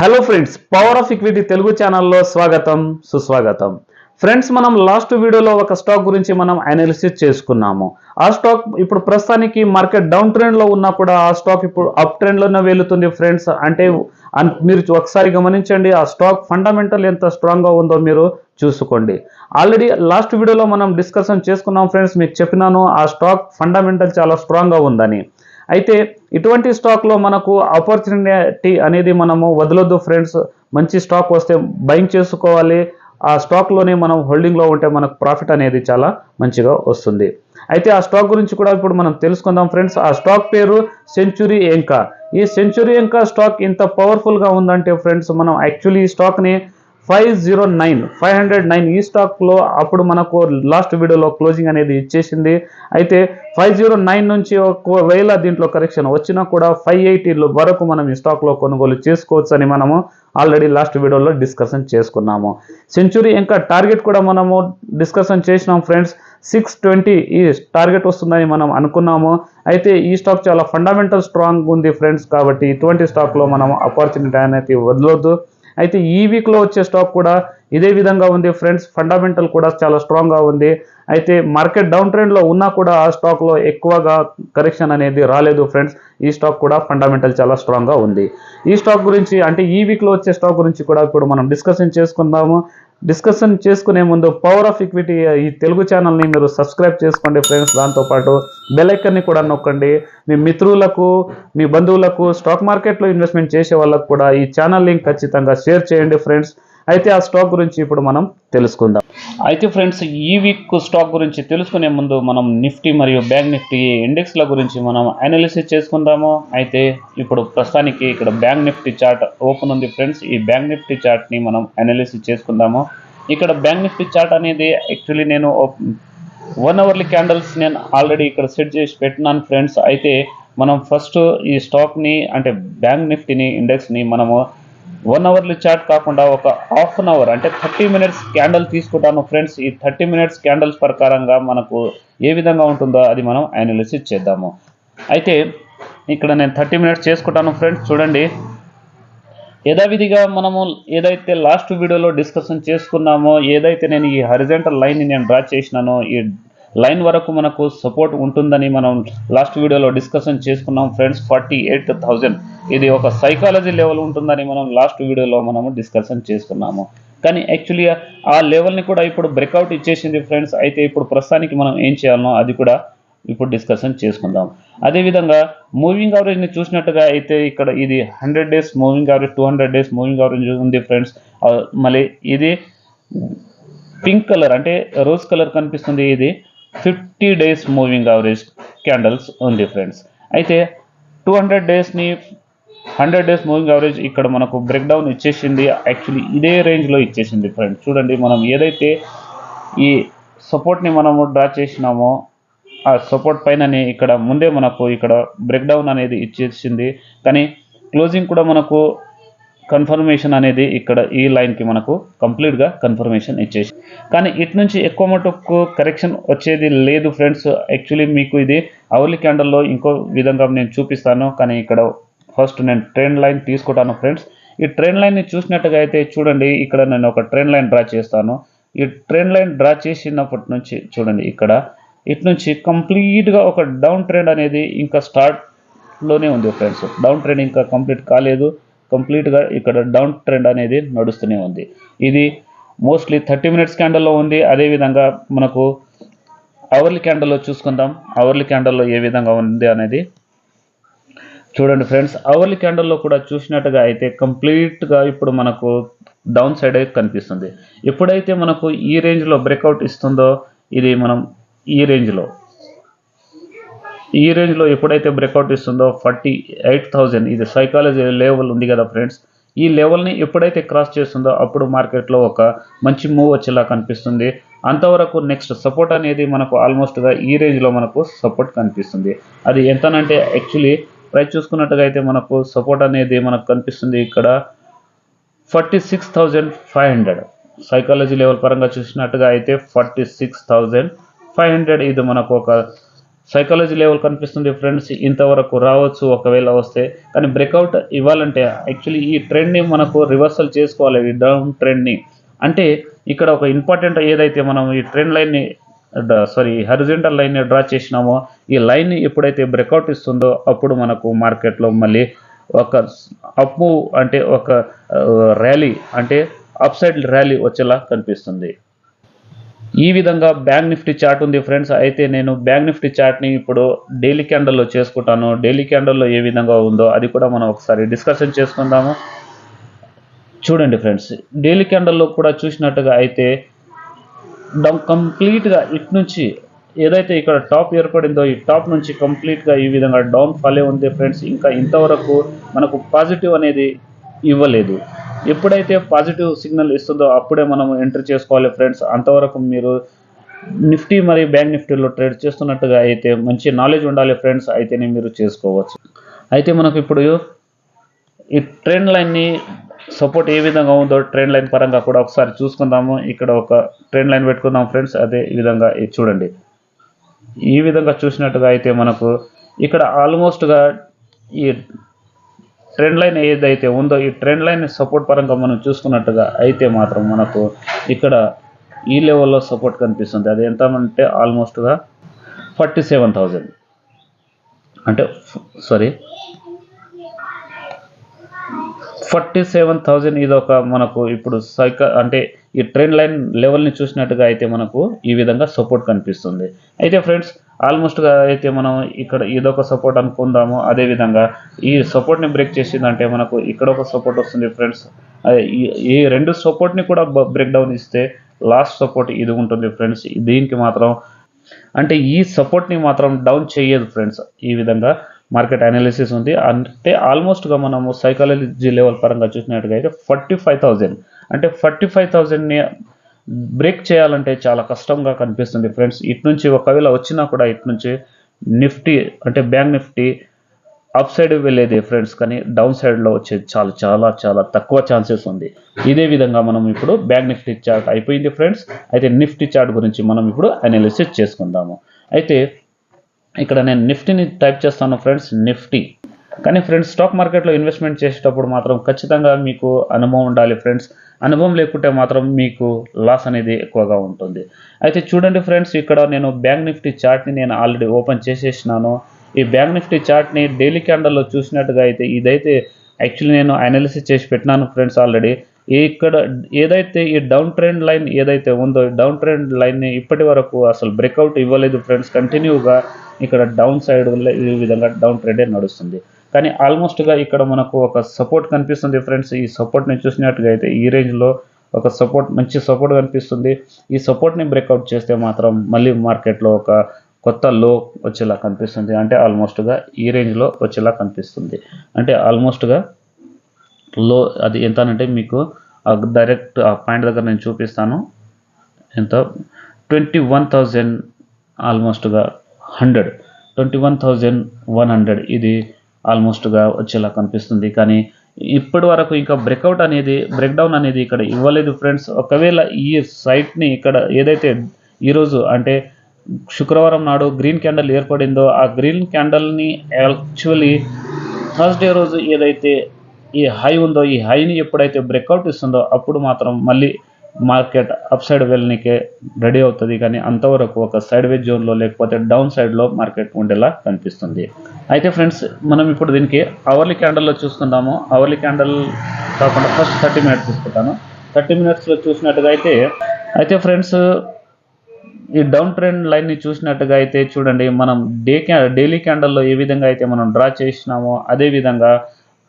Hello friends power of equity Telugu ఛానల్లో స్వాగతం సుస్వాగతం. ఫ్రెండ్స్ మనం లాస్ట్ వీడియోలో ఒక స్టాక్ గురించి మనం అనాలిసిస్ చేసుకున్నాము. ఆ స్టాక్ ఇప్పుడు ప్రస్తుతానికి మార్కెట్ డౌన్ ట్రెండ్లో ఉన్నా కూడా ఆ స్టాక్ ఇప్పుడు అప్ ట్రెండ్లోనే వెళుతుంది ఫ్రెండ్స్ అంటే మీరు ఒకసారి గమనించండి ఆ స్టాక్ ఫండమెంటల్ ఎంత స్ట్రాంగ్గా ఉందో మీరు చూసుకోండి. ఆల్రెడీ లాస్ట్ వీడియోలో మనం డిస్కషన్ చేసుకున్నాం ఫ్రెండ్స్ మీకు చెప్పినాను ఆ స్టాక్ ఫండమెంటల్ చాలా స్ట్రాంగ్గా ఉందని. అయితే ఇటువంటి స్టాక్లో మనకు ఆపర్చునిటీ అనేది మనము వదలొద్దు ఫ్రెండ్స్ మంచి స్టాక్ వస్తే బయింగ్ చేసుకోవాలి. ఆ స్టాక్లోనే మనం హోల్డింగ్లో ఉంటే మనకు ప్రాఫిట్ అనేది చాలా మంచిగా వస్తుంది. అయితే ఆ స్టాక్ గురించి కూడా ఇప్పుడు మనం తెలుసుకుందాం ఫ్రెండ్స్ ఆ స్టాక్ పేరు సెంచురీ ఎంకా ఈ సెంచురీ ఎంకా స్టాక్ ఇంత పవర్ఫుల్గా ఉందంటే ఫ్రెండ్స్ మనం యాక్చువల్లీ ఈ స్టాక్ని five zero nine five hundred nine ఈ స్టాక్లో అప్పుడు మనకు లాస్ట్ వీడియోలో క్లోజింగ్ అనేది ఇచ్చేసింది. అయితే ఫైవ్ జీరో నైన్ నుంచి ఒకవేళ దీంట్లో కరెక్షన్ వచ్చినా కూడా ఫైవ్ ఎయిటీ వరకు మనం ఈ స్టాక్లో కొనుగోలు చేసుకోవచ్చు అని మనము ఆల్రెడీ లాస్ట్ వీడియోలో డిస్కషన్ చేసుకున్నాము. సెంచురీ ఇంకా టార్గెట్ కూడా మనము డిస్కషన్ చేసినాం ఫ్రెండ్స్. సిక్స్ ట్వంటీ ఈ టార్గెట్ వస్తుందని మనం అనుకున్నాము. అయితే ఈ స్టాక్ చాలా ఫండమెంటల్ స్ట్రాంగ్ ఉంది ఫ్రెండ్స్ కాబట్టి ఇటువంటి స్టాక్లో మనం ఆపర్చునిటీ అనేది వదలొద్దు. అయితే ఈ వీక్లో వచ్చే స్టాక్ కూడా ఇదే విధంగా ఉంది ఫ్రెండ్స్ ఫండమెంటల్ కూడా చాలా స్ట్రాంగ్గా ఉంది. అయితే మార్కెట్ డౌన్ ట్రెండ్లో ఉన్నా కూడా ఆ స్టాక్లో ఎక్కువగా కరెక్షన్ అనేది రాలేదు ఫ్రెండ్స్ ఈ స్టాక్ కూడా ఫండమెంటల్ చాలా స్ట్రాంగ్గా ఉంది. ఈ స్టాక్ గురించి అంటే ఈ వీక్లో వచ్చే స్టాక్ గురించి కూడా ఇప్పుడు మనం డిస్కషన్ చేసుకుందాము. డిస్కషన్ చేసుకునే ముందు పవర్ ఆఫ్ ఈక్విటీ ఈ తెలుగు ఛానల్ని మీరు సబ్స్క్రైబ్ చేసుకోండి ఫ్రెండ్స్. దాంతోపాటు బెలైకన్ని కూడా నొక్కండి. మీ మిత్రులకు మీ బంధువులకు స్టాక్ మార్కెట్లో ఇన్వెస్ట్మెంట్ చేసే వాళ్ళకు కూడా ఈ ఛానల్ లింక్ ఖచ్చితంగా షేర్ చేయండి ఫ్రెండ్స్. అయితే ఆ స్టాక్ గురించి ఇప్పుడు మనం తెలుసుకుందాం. అయితే ఫ్రెండ్స్ ఈ వీక్ స్టాక్ గురించి తెలుసుకునే ముందు మనం నిఫ్టీ మరియు బ్యాంక్ నిఫ్టీ ఇండెక్స్ల గురించి మనం అనాలిసిస్ చేసుకుందాము. అయితే ఇప్పుడు ప్రస్తుతానికి ఇక్కడ బ్యాంక్ నిఫ్టీ చార్ట్ ఓపెన్ ఉంది ఫ్రెండ్స్. ఈ బ్యాంక్ నిఫ్టీ చార్ట్ని మనం అనాలిసిస్ చేసుకుందాము. ఇక్కడ బ్యాంక్ నిఫ్టీ చార్ట్ అనేది యాక్చువల్లీ నేను వన్ అవర్లీ క్యాండిల్స్ నేను ఆల్రెడీ ఇక్కడ సెట్ చేసి పెట్టినాను ఫ్రెండ్స్. అయితే మనం ఫస్ట్ ఈ స్టాక్ని అంటే బ్యాంక్ నిఫ్టీని ఇండెక్స్ని మనము వన్ అవర్లు చార్ట్ కాకుండా ఒక హాఫ్ అన్ అవర్ అంటే థర్టీ మినిట్స్ క్యాండల్ తీసుకుంటాను ఫ్రెండ్స్. ఈ థర్టీ మినిట్స్ క్యాండల్స్ ప్రకారంగా మనకు ఏ విధంగా ఉంటుందో అది మనం అనాలిసిస్ చేద్దాము. అయితే ఇక్కడ నేను థర్టీ మినిట్స్ చేసుకుంటాను ఫ్రెండ్స్ చూడండి. యథావిధిగా మనము ఏదైతే లాస్ట్ వీడియోలో డిస్కషన్ చేసుకున్నామో ఏదైతే నేను ఈ హరిజెంటల్ లైన్ని నేను డ్రా చేసినానో ఈ లైన్ వరకు మనకు సపోర్ట్ ఉంటుందని మనం లాస్ట్ వీడియోలో డిస్కషన్ చేసుకున్నాం. ఫ్రెండ్స్ ఫార్టీ ఎయిట్ థౌజండ్ ఇది ఒక సైకాలజీ లెవెల్ ఉంటుందని మనం లాస్ట్ వీడియోలో మనము డిస్కషన్ చేసుకున్నాము. కానీ యాక్చువల్లీ ఆ లెవెల్ని కూడా ఇప్పుడు బ్రేక్అవుట్ ఇచ్చేసింది ఫ్రెండ్స్. అయితే ఇప్పుడు ప్రస్తుతానికి మనం ఏం చేయాలనో అది కూడా ఇప్పుడు డిస్కషన్ చేసుకుందాం. అదేవిధంగా మూవింగ్ యావరేజ్ని చూసినట్టుగా అయితే ఇక్కడ ఇది hundred days moving average two hundred days moving average ఉంది ఫ్రెండ్స్. మళ్ళీ ఇది పింక్ కలర్ అంటే రోజ్ కలర్ కనిపిస్తుంది. ఇది fifty days moving average candles ఉంది ఫ్రెండ్స్. అయితే టూ హండ్రెడ్ డేస్ని హండ్రెడ్ డేస్ మూవింగ్ యావరేజ్ ఇక్కడ మనకు బ్రేక్ డౌన్ ఇచ్చేసింది యాక్చువల్లీ ఇదే రేంజ్లో ఇచ్చేసింది ఫ్రెండ్స్. చూడండి మనం ఏదైతే ఈ సపోర్ట్ని మనము డ్రా చేసినామో ఆ సపోర్ట్ పైననే ఇక్కడ ముందే మనకు ఇక్కడ బ్రేక్ డౌన్ అనేది ఇచ్చేసింది. కానీ క్లోజింగ్ కూడా మనకు కన్ఫర్మేషన్ అనేది ఇక్కడ ఈ లైన్కి మనకు కంప్లీట్గా కన్ఫర్మేషన్ ఇచ్చేసి కానీ ఇటు నుంచి ఎక్కువ మటుకు కరెక్షన్ వచ్చేది లేదు ఫ్రెండ్స్ యాక్చువల్లీ మీకు ఇది అవర్లీ క్యాండల్లో ఇంకో విధంగా నేను చూపిస్తాను. కానీ ఇక్కడ ఫస్ట్ నేను ట్రెండ్ లైన్ తీసుకుంటాను ఫ్రెండ్స్ ఈ ట్రెండ్ లైన్ని చూసినట్టుగా అయితే చూడండి. ఇక్కడ నేను ఒక ట్రెండ్ లైన్ డ్రా చేస్తాను. ఈ ట్రెండ్ లైన్ డ్రా చేసినప్పటి నుంచి చూడండి ఇక్కడ. ఇటు నుంచి కంప్లీట్గా ఒక డౌన్ ట్రెండ్ అనేది ఇంకా స్టార్ట్లోనే ఉంది ఫ్రెండ్స్ డౌన్ ట్రెండ్ ఇంకా కంప్లీట్ కాలేదు. కంప్లీట్గా ఇక్కడ డౌన్ ట్రెండ్ అనేది నడుస్తూనే ఉంది. ఇది మోస్ట్లీ థర్టీ మినిట్స్ క్యాండల్లో ఉంది. అదేవిధంగా మనకు అవర్లీ క్యాండల్లో చూసుకుందాం. అవర్లీ క్యాండల్లో ఏ విధంగా ఉంది అనేది చూడండి ఫ్రెండ్స్. అవర్లీ క్యాండల్లో కూడా చూసినట్టుగా అయితే కంప్లీట్గా ఇప్పుడు మనకు డౌన్ సైడ్ కనిపిస్తుంది. ఎప్పుడైతే మనకు ఈ రేంజ్లో బ్రేక్అవుట్ ఇస్తుందో ఇది మనం ఈ రేంజ్లో ఈ రేంజ్లో ఎప్పుడైతే బ్రేక్అవుట్ ఇస్తుందో ఫార్టీ ఎయిట్ థౌజండ్ ఇది సైకాలజీ లెవెల్ ఉంది కదా ఫ్రెండ్స్ ఈ లెవెల్ని ఎప్పుడైతే క్రాస్ చేస్తుందో అప్పుడు మార్కెట్లో ఒక మంచి మూవ్ వచ్చేలా కనిపిస్తుంది. అంతవరకు నెక్స్ట్ సపోర్ట్ అనేది మనకు ఆల్మోస్ట్గా ఈ రేంజ్లో మనకు సపోర్ట్ కనిపిస్తుంది. అది ఎంతనంటే యాక్చువల్లీ ప్రైస్ చూసుకున్నట్టుగా అయితే మనకు సపోర్ట్ అనేది మనకు కనిపిస్తుంది ఇక్కడ forty six thousand five hundred psychology level పరంగా చూసినట్టుగా అయితే forty six thousand five hundred ఇది మనకు ఒక సైకాలజీ లెవెల్ కనిపిస్తుంది ఫ్రెండ్స్ ఇంతవరకు రావచ్చు ఒకవేళ వస్తే. కానీ బ్రేక్అవుట్ ఇవ్వాలంటే యాక్చువల్లీ ఈ ట్రెండ్ని మనకు రివర్సల్ చేసుకోవాలి ఈ డౌన్ ట్రెండ్ని అంటే ఇక్కడ ఒక ఇంపార్టెంట్ ఏదైతే మనం ఈ ట్రెండ్ లైన్ని సారీ హరిజెంటల్ లైన్ని డ్రా చేసినామో ఈ లైన్ ఎప్పుడైతే బ్రేక్అవుట్ ఇస్తుందో అప్పుడు మనకు మార్కెట్లో మళ్ళీ ఒక అప్ అంటే ఒక uh, ర్యాలీ అంటే అప్ సైడ్ ర్యాలీ వచ్చేలా కనిపిస్తుంది. ఈ విధంగా బ్యాంక్ నిఫ్టీ చార్ట్ ఉంది ఫ్రెండ్స్. అయితే నేను బ్యాంక్ నిఫ్టీ చార్ట్ని ఇప్పుడు డైలీ క్యాండల్లో చేసుకుంటాను. డైలీ క్యాండల్లో ఏ విధంగా ఉందో అది కూడా మనం ఒకసారి డిస్కషన్ చేసుకుందాము. చూడండి ఫ్రెండ్స్ డైలీ క్యాండల్లో కూడా చూసినట్టుగా అయితే కంప్లీట్గా ఇటు నుంచి ఏదైతే ఇక్కడ టాప్ ఏర్పడిందో ఈ టాప్ నుంచి కంప్లీట్గా ఈ విధంగా డౌన్ ఫాలే ఉంది ఫ్రెండ్స్. ఇంకా ఇంతవరకు మనకు పాజిటివ్ అనేది ఇవ్వలేదు. ఎప్పుడైతే పాజిటివ్ సిగ్నల్ ఇస్తుందో అప్పుడే మనం ఎంటర్ చేసుకోవాలి ఫ్రెండ్స్. అంతవరకు మీరు నిఫ్టీ మరియు బ్యాంక్ నిఫ్టీలో ట్రేడ్ చేస్తున్నట్టుగా అయితే మంచి నాలెడ్జ్ ఉండాలి ఫ్రెండ్స్. అయితేనే మీరు చేసుకోవచ్చు. అయితే మనకు ఇప్పుడు ఈ ట్రెండ్ లైన్ని సపోర్ట్ ఏ విధంగా ఉందో ట్రెండ్ లైన్ పరంగా కూడా ఒకసారి చూసుకుందాము. ఇక్కడ ఒక ట్రెండ్ లైన్ పెట్టుకుందాం ఫ్రెండ్స్. అదే ఈ విధంగా ఇది చూడండి. ఈ విధంగా చూసినట్టుగా అయితే మనకు ఇక్కడ ఆల్మోస్ట్గా ఈ ట్రెండ్ లైన్ ఏదైతే ఉందో ఈ ట్రెండ్ లైన్ సపోర్ట్ పరంగా మనం చూసుకున్నట్టుగా అయితే మాత్రం మనకు ఇక్కడ ఈ లెవెల్లో సపోర్ట్ కనిపిస్తుంది. అది ఎంత అంటే ఆల్మోస్ట్గా ఫార్టీ సెవెన్ థౌజండ్ అంటే సారీ ఫార్టీ సెవెన్ థౌజండ్ ఇది ఒక మనకు ఇప్పుడు సైక అంటే ఈ ట్రెండ్ లైన్ లెవెల్ని చూసినట్టుగా అయితే మనకు ఈ విధంగా సపోర్ట్ కనిపిస్తుంది. అయితే ఫ్రెండ్స్ ఆల్మోస్ట్గా అయితే మనం ఇక్కడ ఇదొక సపోర్ట్ అనుకుందాము. అదేవిధంగా ఈ సపోర్ట్ని బ్రేక్ చేసిందంటే మనకు ఇక్కడ ఒక సపోర్ట్ వస్తుంది ఫ్రెండ్స్ ఈ రెండు సపోర్ట్ని కూడా బ్రేక్ డౌన్ ఇస్తే లాస్ట్ సపోర్ట్ ఇది ఉంటుంది ఫ్రెండ్స్ దీనికి మాత్రం అంటే ఈ సపోర్ట్ని మాత్రం డౌన్ చేయదు ఫ్రెండ్స్ ఈ విధంగా మార్కెట్ అనాలిసిస్ ఉంది. అంటే ఆల్మోస్ట్గా మనము సైకాలజీ లెవెల్ పరంగా చూసినట్టుగా అయితే ఫార్టీ ఫైవ్ థౌజండ్ అంటే ఫార్టీ ఫైవ్ థౌజండ్ని బ్రేక్ చేయాలంటే చాలా కష్టంగా కనిపిస్తుంది ఫ్రెండ్స్ ఇటు నుంచి ఒకవేళ వచ్చినా కూడా ఇటు నుంచి నిఫ్టీ అంటే బ్యాంక్ నిఫ్టీ అప్ సైడ్ వెళ్ళేది ఫ్రెండ్స్ కానీ డౌన్ సైడ్లో వచ్చేది చాలా చాలా చాలా తక్కువ ఛాన్సెస్ ఉంది. ఇదే విధంగా మనం ఇప్పుడు బ్యాంక్ నిఫ్టీ చార్ట్ అయిపోయింది ఫ్రెండ్స్ అయితే నిఫ్టీ చార్ట్ గురించి మనం ఇప్పుడు అనాలిసిస్ చేసుకుందాము. అయితే ఇక్కడ నేను నిఫ్టీని టైప్ చేస్తాను ఫ్రెండ్స్ నిఫ్టీ. కానీ ఫ్రెండ్స్ స్టాక్ మార్కెట్లో ఇన్వెస్ట్మెంట్ చేసేటప్పుడు మాత్రం ఖచ్చితంగా మీకు అనుభవం ఉండాలి ఫ్రెండ్స్. అనుభవం లేకుంటే మాత్రం మీకు లాస్ అనేది ఎక్కువగా ఉంటుంది. అయితే చూడండి ఫ్రెండ్స్ ఇక్కడ నేను బ్యాంక్ నిఫ్టీ చార్ట్ని నేను ఆల్రెడీ ఓపెన్ చేసేసినాను. ఈ బ్యాంక్ నిఫ్టీ చార్ట్ని డైలీ క్యాండల్లో చూసినట్టుగా అయితే ఇదైతే యాక్చువల్లీ నేను అనాలిసిస్ చేసి పెట్టినాను ఫ్రెండ్స్ ఆల్రెడీ. ఇక్కడ ఏదైతే ఈ డౌన్ ట్రెండ్ లైన్ ఏదైతే ఉందో డౌన్ ట్రెండ్ లైన్ని ఇప్పటి వరకు అసలు బ్రేక్అవుట్ ఇవ్వలేదు ఫ్రెండ్స్. కంటిన్యూగా ఇక్కడ డౌన్ సైడ్ ఈ విధంగా డౌన్ ట్రెండే నడుస్తుంది. కానీ ఆల్మోస్ట్గా ఇక్కడ మనకు ఒక సపోర్ట్ కనిపిస్తుంది ఫ్రెండ్స్ ఈ సపోర్ట్ని చూసినట్టుగా అయితే ఈ రేంజ్లో ఒక సపోర్ట్ మంచి సపోర్ట్ కనిపిస్తుంది. ఈ సపోర్ట్ని బ్రేక్అవుట్ చేస్తే మాత్రం మళ్ళీ మార్కెట్లో ఒక కొత్త లో వచ్చేలా కనిపిస్తుంది. అంటే ఆల్మోస్ట్గా ఈ రేంజ్లో వచ్చేలా కనిపిస్తుంది. అంటే ఆల్మోస్ట్గా లో అది ఎంత అంటే మీకు డైరెక్ట్ ఆ పాయింట్ దగ్గర నేను చూపిస్తాను. ఎంత? Twenty one thousand ఆల్మోస్ట్గా hundred. Twenty one thousand one hundred. ఇది ఆల్మోస్ట్గా వచ్చేలా కనిపిస్తుంది. కానీ ఇప్పటి వరకు ఇంకా బ్రేక్అవుట్ అనేది బ్రేక్డౌన్ అనేది ఇక్కడ ఇవ్వలేదు ఫ్రెండ్స్. ఒకవేళ ఈ సైట్ని ఇక్కడ ఏదైతే ఈరోజు అంటే శుక్రవారం నాడు గ్రీన్ క్యాండల్ ఏర్పడిందో ఆ గ్రీన్ క్యాండల్ని యాక్చువల్లీ థర్స్డే రోజు ఏదైతే ఈ హై ఉందో ఈ హైని ఎప్పుడైతే బ్రేక్అవుట్ ఇస్తుందో అప్పుడు మాత్రం మళ్ళీ మార్కెట్ అప్ సైడ్ వెళ్ళనికే రెడీ అవుతుంది కానీ అంతవరకు ఒక సైడ్ వేజ్ జోన్లో లేకపోతే డౌన్ సైడ్లో మార్కెట్ ఉండేలా కనిపిస్తుంది. అయితే ఫ్రెండ్స్ మనం ఇప్పుడు దీనికి అవర్లీ క్యాండల్లో చూసుకుందాము అవర్లీ క్యాండల్ కాకుండా ఫస్ట్ థర్టీ మినిట్స్ తీసుకుంటాను. థర్టీ మినిట్స్లో చూసినట్టుగా అయితే అయితే ఫ్రెండ్స్ ఈ డౌన్ ట్రెండ్ లైన్ని చూసినట్టుగా అయితే చూడండి మనం డే క్యా డైలీ క్యాండల్లో ఏ విధంగా అయితే మనం డ్రా చేసినామో అదే విధంగా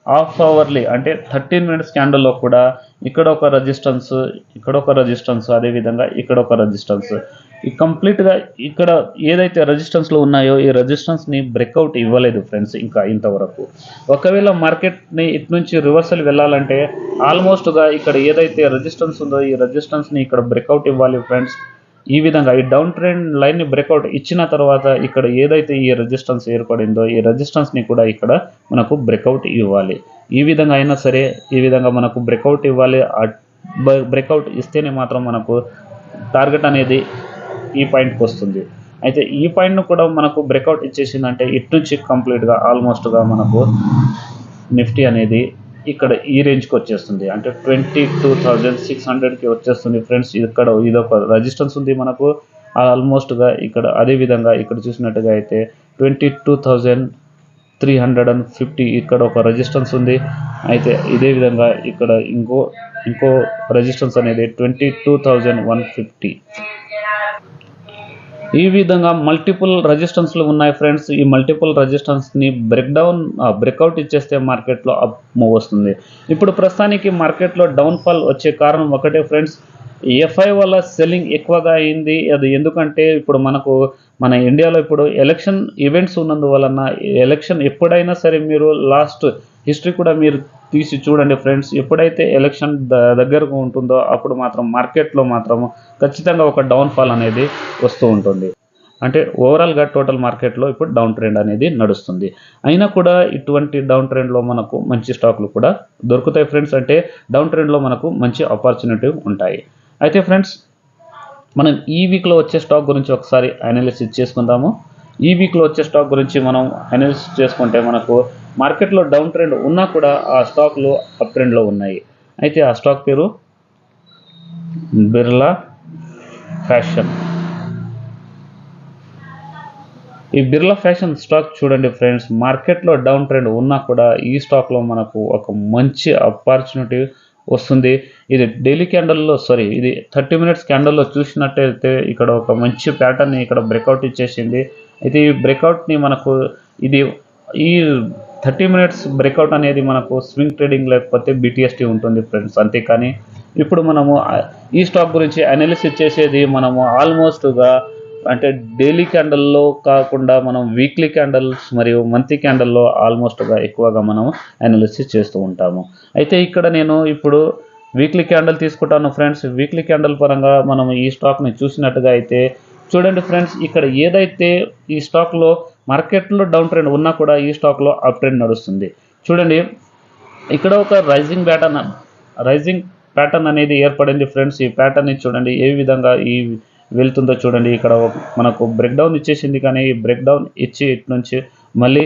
హాఫ్ అవర్లీ అంటే థర్టీన్ మినిట్స్ క్యాండల్లో కూడా ఇక్కడ ఒక రెజిస్టెన్స్ ఇక్కడ ఒక రెజిస్టెన్స్ అదేవిధంగా ఇక్కడ ఒక రెజిస్టెన్స్ ఈ కంప్లీట్గా ఇక్కడ ఏదైతే రెజిస్టెన్స్లో ఉన్నాయో ఈ రెజిస్టెన్స్ని బ్రేక్అవుట్ ఇవ్వలేదు ఫ్రెండ్స్ ఇంకా ఇంతవరకు. ఒకవేళ మార్కెట్ని ఇటు నుంచి రివర్సల్ వెళ్ళాలంటే ఆల్మోస్ట్గా ఇక్కడ ఏదైతే రెజిస్టెన్స్ ఉందో ఈ రెజిస్టెన్స్ని ఇక్కడ బ్రేక్అవుట్ ఇవ్వాలి ఫ్రెండ్స్ ఈ విధంగా ఈ డౌన్ ట్రెండ్ లైన్ని బ్రేక్అవుట్ ఇచ్చిన తర్వాత ఇక్కడ ఏదైతే ఈ రెజిస్టెన్స్ ఏర్పడిందో ఈ రెజిస్టెన్స్ని కూడా ఇక్కడ మనకు బ్రేక్అవుట్ ఇవ్వాలి. ఈ విధంగా అయినా సరే ఈ విధంగా మనకు బ్రేక్అవుట్ ఇవ్వాలి. బ్రేక్అవుట్ ఇస్తేనే మాత్రం మనకు టార్గెట్ అనేది ఈ పాయింట్కి వస్తుంది. అయితే ఈ పాయింట్ను కూడా మనకు బ్రేక్అవుట్ ఇచ్చేసిందంటే ఇటు నుంచి కంప్లీట్గా ఆల్మోస్ట్గా మనకు నిఫ్టీ అనేది ఇక్కడ ఈ రేంజ్కి వచ్చేస్తుంది. అంటే ట్వంటీ టూ థౌజండ్ సిక్స్ హండ్రెడ్కి వచ్చేస్తుంది ఫ్రెండ్స్. ఇక్కడ ఇదొక రెజిస్టెన్స్ ఉంది మనకు. ఆల్మోస్ట్గా ఇక్కడ అదే విధంగా ఇక్కడ చూసినట్టుగా అయితే twenty two thousand three hundred and fifty ఇక్కడ ఒక రెజిస్టెన్స్ ఉంది. అయితే ఇదే విధంగా ఇక్కడ ఇంకో ఇంకో రెజిస్టెన్స్ అనేది twenty two thousand one fifty. ఈ విధంగా మల్టిపుల్ రెజిస్టెన్స్లు ఉన్నాయి ఫ్రెండ్స్ ఈ మల్టిపుల్ రెజిస్టెన్స్ని బ్రేక్ డౌన్ బ్రేక్అవుట్ ఇచ్చేస్తే మార్కెట్లో అప్ మూవ్ వస్తుంది. ఇప్పుడు ప్రస్తుతానికి మార్కెట్లో డౌన్ఫాల్ వచ్చే కారణం ఒకటే ఫ్రెండ్స్ ఎఫ్ఐ వల్ల సెల్లింగ్ ఎక్కువగా అయింది. అది ఎందుకంటే ఇప్పుడు మనకు మన ఇండియాలో ఇప్పుడు ఎలక్షన్ ఈవెంట్స్ ఉన్నందువలన ఎలక్షన్ ఎప్పుడైనా సరే మీరు లాస్ట్ హిస్టరీ కూడా మీరు తీసి చూడండి ఫ్రెండ్స్. ఎప్పుడైతే ఎలక్షన్ ద దగ్గరకు ఉంటుందో అప్పుడు మాత్రం మార్కెట్లో మాత్రం ఖచ్చితంగా ఒక డౌన్ఫాల్ అనేది వస్తూ ఉంటుంది. అంటే ఓవరాల్గా టోటల్ మార్కెట్లో ఇప్పుడు డౌన్ ట్రెండ్ అనేది నడుస్తుంది. అయినా కూడా ఇటువంటి డౌన్ ట్రెండ్లో మనకు మంచి స్టాక్లు కూడా దొరుకుతాయి ఫ్రెండ్స్. అంటే డౌన్ ట్రెండ్లో మనకు మంచి ఆపర్చునిటీ ఉంటాయి. అయితే ఫ్రెండ్స్ మనం ఈ వీక్లో వచ్చే స్టాక్ గురించి ఒకసారి అనాలిసిస్ చేసుకుందాము. ఈ వీక్లో వచ్చే స్టాక్ గురించి మనం అనాలిసిస్ చేసుకుంటే మనకు మార్కెట్లో డౌన్ ట్రెండ్ ఉన్నా కూడా ఆ స్టాక్లు అప్ ట్రెండ్లో ఉన్నాయి. అయితే ఆ స్టాక్ పేరు బిర్లా ఫ్యాషన్. ఈ బిర్లా ఫ్యాషన్ స్టాక్ చూడండి ఫ్రెండ్స్ మార్కెట్లో డౌన్ ట్రెండ్ ఉన్నా కూడా ఈ స్టాక్లో మనకు ఒక మంచి ఆపర్చునిటీ వస్తుంది. ఇది డైలీ క్యాండల్లో సారీ ఇది థర్టీ మినిట్స్ క్యాండల్లో చూసినట్టయితే ఇక్కడ ఒక మంచి ప్యాటర్న్ ఇక్కడ బ్రేక్అవుట్ ఇచ్చేసింది. అయితే ఈ బ్రేక్అవుట్ని మనకు ఇది ఈ థర్టీ మినిట్స్ బ్రేక్అవుట్ అనేది మనకు స్వింగ్ ట్రేడింగ్ లేకపోతే బీటీఎస్టీ ఉంటుంది ఫ్రెండ్స్ అంతేకాని ఇప్పుడు మనము ఈ స్టాక్ గురించి అనాలిసిస్ చేసేది మనము ఆల్మోస్ట్గా అంటే డైలీ క్యాండల్లో కాకుండా మనం వీక్లీ క్యాండల్స్ మరియు మంత్లీ క్యాండల్లో ఆల్మోస్ట్గా ఎక్కువగా మనం అనాలిసిస్ చేస్తూ ఉంటాము. అయితే ఇక్కడ నేను ఇప్పుడు వీక్లీ క్యాండల్ తీసుకుంటాను ఫ్రెండ్స్. వీక్లీ క్యాండల్ పరంగా మనం ఈ స్టాక్ని చూసినట్టుగా అయితే చూడండి ఫ్రెండ్స్ ఇక్కడ ఏదైతే ఈ స్టాక్లో మార్కెట్లో డౌన్ ట్రెండ్ ఉన్నా కూడా ఈ స్టాక్లో అప్ ట్రెండ్ నడుస్తుంది. చూడండి ఇక్కడ ఒక రైజింగ్ ప్యాటర్న్ రైజింగ్ ప్యాటర్న్ అనేది ఏర్పడింది ఫ్రెండ్స్. ఈ ప్యాటర్న్ని చూడండి ఏ విధంగా ఈ వెళ్తుందో చూడండి. ఇక్కడ మనకు బ్రేక్ డౌన్ ఇచ్చేసింది కానీ ఈ బ్రేక్ డౌన్ ఇచ్చి ఇటు నుంచి మళ్ళీ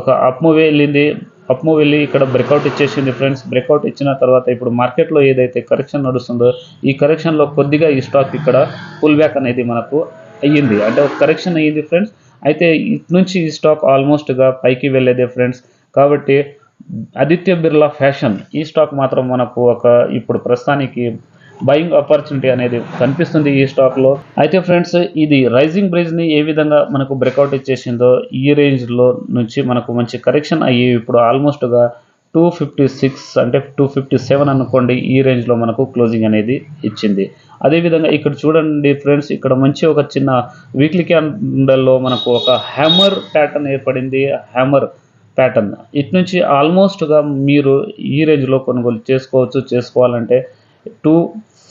ఒక అప్ మూవ్ వెళ్ళింది. అప్ మూవ్ వెళ్ళి ఇక్కడ బ్రేక్అవుట్ ఇచ్చేసింది ఫ్రెండ్స్. బ్రేక్అవుట్ ఇచ్చిన తర్వాత ఇప్పుడు మార్కెట్లో ఏదైతే కరెక్షన్ నడుస్తుందో ఈ కరెక్షన్లో కొద్దిగా ఈ స్టాక్ ఇక్కడ పుల్ బ్యాక్ అనేది మనకు అయ్యింది. అంటే ఒక కరెక్షన్ అయ్యింది ఫ్రెండ్స్. అయితే ఇటు నుంచి ఈ స్టాక్ ఆల్మోస్ట్గా పైకి వెళ్ళేదే ఫ్రెండ్స్ కాబట్టి ఆదిత్య బిర్లా ఫ్యాషన్ ఈ స్టాక్ మాత్రం మనకు ఒక ఇప్పుడు ప్రస్తుతానికి బయింగ్ ఆపర్చునిటీ అనేది కనిపిస్తుంది ఈ స్టాక్లో అయితే ఫ్రెండ్స్ ఇది రైజింగ్ బ్రిడ్జ్ని ఏ విధంగా మనకు బ్రేక్అవుట్ ఇచ్చేసిందో ఈ రేంజ్లో నుంచి మనకు మంచి కరెక్షన్ అయ్యి ఇప్పుడు ఆల్మోస్ట్గా టూ ఫిఫ్టీ సిక్స్ అంటే టూ ఫిఫ్టీ సెవెన్ అనుకోండి ఈ రేంజ్లో మనకు క్లోజింగ్ అనేది ఇచ్చింది. అదేవిధంగా ఇక్కడ చూడండి ఫ్రెండ్స్ ఇక్కడ మంచి ఒక చిన్న వీక్లీ క్యాండల్లో మనకు ఒక హ్యామర్ ప్యాటర్న్ ఏర్పడింది. హ్యామర్ ప్యాటర్న్ ఇటు నుంచి ఆల్మోస్ట్గా మీరు ఈ రేంజ్లో కొనుగోలు చేసుకోవచ్చు. చేసుకోవాలంటే టూ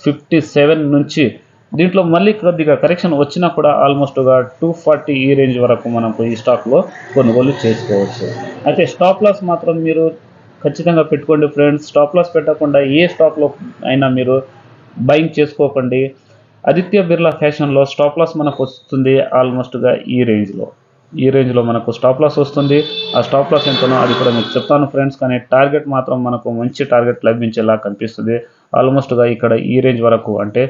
ఫిఫ్టీ సెవెన్ నుంచి దీంట్లో మళ్ళీ కొద్దిగా కరెక్షన్ వచ్చినా కూడా ఆల్మోస్ట్గా టూ ఫార్టీ ఈ రేంజ్ వరకు మనకు ఈ స్టాక్లో కొనుగోలు చేసుకోవచ్చు. అయితే స్టాప్ లాస్ మాత్రం మీరు ఖచ్చితంగా పెట్టుకోండి ఫ్రెండ్స్. స్టాప్ లాస్ పెట్టకుండా ఏ స్టాక్లో అయినా మీరు బయింగ్ చేసుకోకండి. ఆదిత్య బిర్లా ఫ్యాషన్లో స్టాప్ లాస్ మనకు వస్తుంది ఆల్మోస్ట్గా ఈ రేంజ్లో ఈ రేంజ్లో మనకు స్టాప్ లాస్ వస్తుంది. ఆ స్టాప్ లాస్ ఎంతనో అది కూడా మీకు చెప్తాను ఫ్రెండ్స్. కానీ టార్గెట్ మాత్రం మనకు మంచి టార్గెట్ లభించేలా కనిపిస్తుంది. ఆల్మోస్ట్గా ఇక్కడ ఈ రేంజ్ వరకు అంటే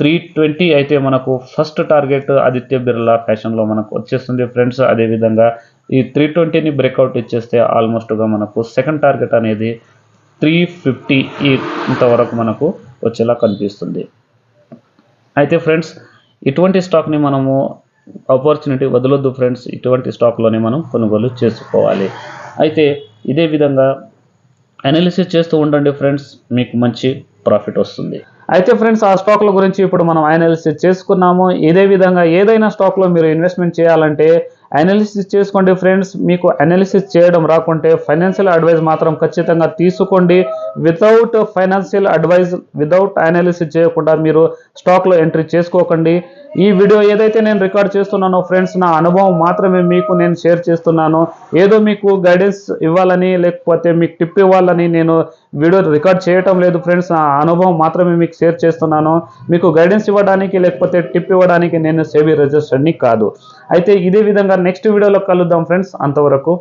త్రీ ట్వంటీ అయితే మనకు ఫస్ట్ టార్గెట్ ఆదిత్య బిర్లా ఫ్యాషన్లో మనకు వచ్చేస్తుంది ఫ్రెండ్స్. అదేవిధంగా ఈ త్రీ ట్వంటీని బ్రేక్అవుట్ ఇచ్చేస్తే ఆల్మోస్ట్గా మనకు సెకండ్ టార్గెట్ అనేది త్రీ ఫిఫ్టీ ఇంతవరకు మనకు వచ్చేలా కనిపిస్తుంది. అయితే ఫ్రెండ్స్ ఇటువంటి స్టాక్ని మనము ఆపర్చునిటీ వదలొద్దు ఫ్రెండ్స్ ఇటువంటి స్టాక్లోనే మనం కొనుగోలు చేసుకోవాలి. అయితే ఇదే విధంగా అనాలిసిస్ చేస్తూ ఉండండి ఫ్రెండ్స్ మీకు మంచి ప్రాఫిట్ వస్తుంది. అయితే ఫ్రెండ్స్ ఆ స్టాక్ల గురించి ఇప్పుడు మనం అనాలిసిస్ చేసుకున్నాము. ఇదే విధంగా ఏదైనా స్టాక్లో మీరు ఇన్వెస్ట్మెంట్ చేయాలంటే అనాలిసిస్ చేసుకోండి ఫ్రెండ్స్ మీకు అనాలిసిస్ చేయడం రాకుంటే ఫైనాన్షియల్ అడ్వైస్ మాత్రం ఖచ్చితంగా తీసుకోండి. Without financial advice without analysis చేయకుండా మీరు స్టాక్లో ఎంట్రీ చేసుకోకండి. ఈ వీడియో ఏదైతే నేను రికార్డ్ చేస్తున్నానో ఫ్రెండ్స్ నా అనుభవం మాత్రమే మీకు నేను షేర్ చేస్తున్నాను. ఏదో మీకు గైడెన్స్ ఇవ్వాలని లేకపోతే మీకు టిప్ ఇవ్వాలని నేను వీడియో రికార్డ్ చేయటం లేదు ఫ్రెండ్స్ నా అనుభవం మాత్రమే మీకు షేర్ చేస్తున్నాను. మీకు గైడెన్స్ ఇవ్వడానికి లేకపోతే టిప్ ఇవ్వడానికి నేను సేవీ రిజిస్టర్ని కాదు. అయితే ఇదే విధంగా నెక్స్ట్ వీడియోలో కలుద్దాం ఫ్రెండ్స్. అంతవరకు